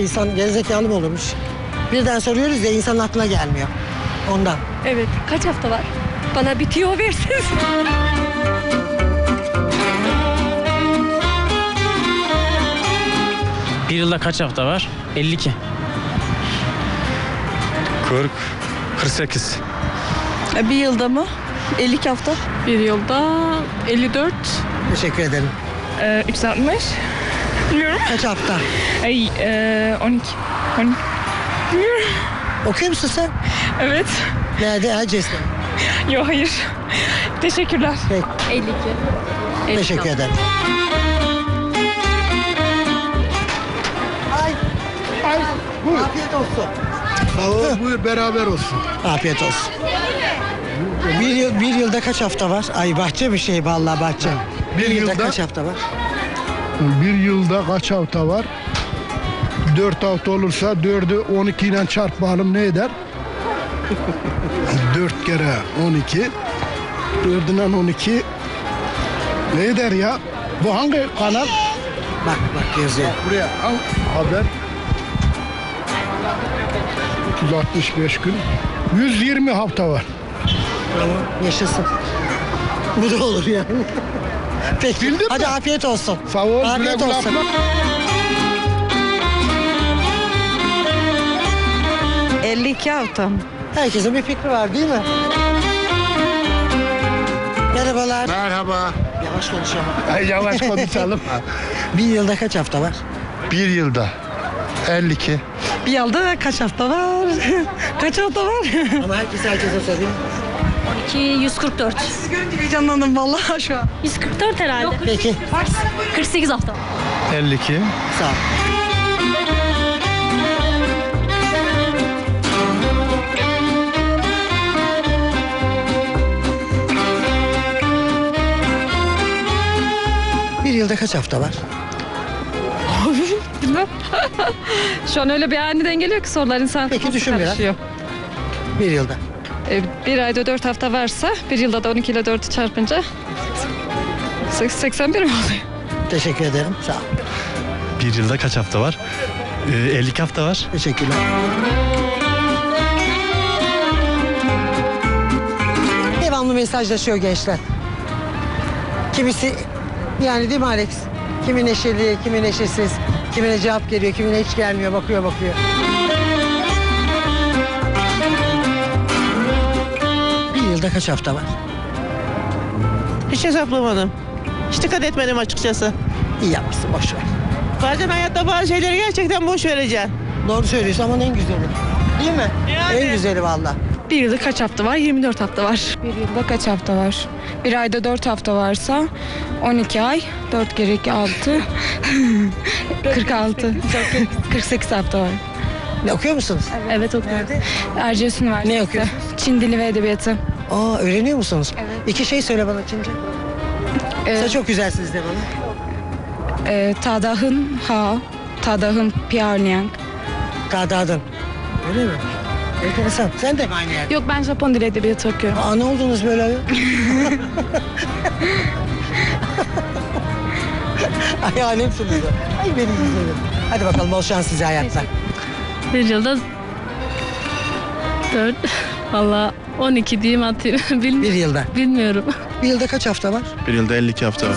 İnsan gerizekalı mı olurmuş? Birden soruyoruz ya insanın aklına gelmiyor. Ondan. Evet. Kaç hafta var? Bana bir tüyo versiniz. Bir yılda kaç hafta var? 52. 40, 48. E, Bir yılda mı? 52 hafta. Bir yılda 54, Teşekkür ederim. e, 360. Bilmiyorum. Kaç hafta? Ay, e, 12. 12. Bilmiyorum. Okuyor musun sen? Evet. Nerede? Erciyes'te. Yok hayır. Teşekkürler. Peki. 52. Teşekkür ederim. Ay. Ay. Afiyet olsun. Sağ ol, buyur beraber olsun. Afiyet olsun. Bir, yıl, bir yılda kaç hafta var? Ay bahçe bir şey vallahi bahçe. Bir yılda, yılda- kaç hafta var? Bir yılda kaç hafta var? 4 hafta olursa 4'ü 12 ile çarpalım ne eder? 4 kere 12. 4'ünden 12 ne eder ya? Bu hangi kanal? Bak bak yazıyor. Buraya al haber. 365 gün. 120 hafta var. Tamam. Yaşasın. Bu da olur yani. Peki. Bildin Hadi mi? afiyet olsun. Sağ ol. güle Afiyet güle olsun. atma. 52 hafta mı? Herkesin bir fikri var değil mi? Merhabalar. Merhaba. Yavaş konuşalım. Yavaş konuşalım. Bir yılda kaç hafta var? Bir yılda 52. Bir yılda kaç hafta var? kaç hafta var? Ama herkes herkese sorayım. 2, 144. Siz görünce heyecanlandım vallahi şu an. 144 herhalde. Peki. 48 hafta. 52. Sağ ol. Bir yılda kaç hafta var? Bilmem. Şu an öyle bir aniden geliyor ki sorular insan Peki, düşün biraz. karışıyor. Bir yılda. E, bir ayda 4 hafta varsa bir yılda da 12 ile 4'ü çarpınca 81 mi oluyor? Teşekkür ederim. Sağ ol. Bir yılda kaç hafta var? Ee, 52 hafta var. Teşekkürler. Devamlı mesajlaşıyor gençler. Kimisi yani değil mi Alex? Kimi neşeli, kimi neşesiz, kimine cevap geliyor, kimine hiç gelmiyor, bakıyor bakıyor. Yılda kaç hafta var? Hiç hesaplamadım. Hiç dikkat etmedim açıkçası. İyi yapmışsın, boş ver. Bazen hayatta bazı şeyleri gerçekten boş vereceğim. Doğru söylüyorsun ama en güzeli. Değil mi? Yani. En güzeli valla. Bir yılda kaç hafta var? 24 hafta var. Bir yılda kaç hafta var? Bir ayda 4 hafta varsa 12 ay, 4 kere 2 6, 46, 48 hafta var. Ne okuyor musunuz? Evet okuyorum. Erciyes Üniversitesi. Ne okuyorsun? Çin Dili ve Edebiyatı. Aa öğreniyor musunuz? Evet. İki şey söyle bana Çince. Ee, Sen çok güzelsiniz de bana. e, Tadahın Ha, Tadahın Piarliang. Kadadın. Öyle mi? Enteresan. Sen de mi aynı yerde? Yok ben Japon Dili Edebiyatı okuyorum. Aa ne oldunuz böyle? Ay alemsiniz. ya. Ay benim güzelim. Hadi bakalım bol şans size hayatta. Bir yılda 4 valla 12 diyeyim atayım Bilmi- Bir yılda. bilmiyorum. Bir yılda kaç hafta var? Bir yılda 52 hafta var.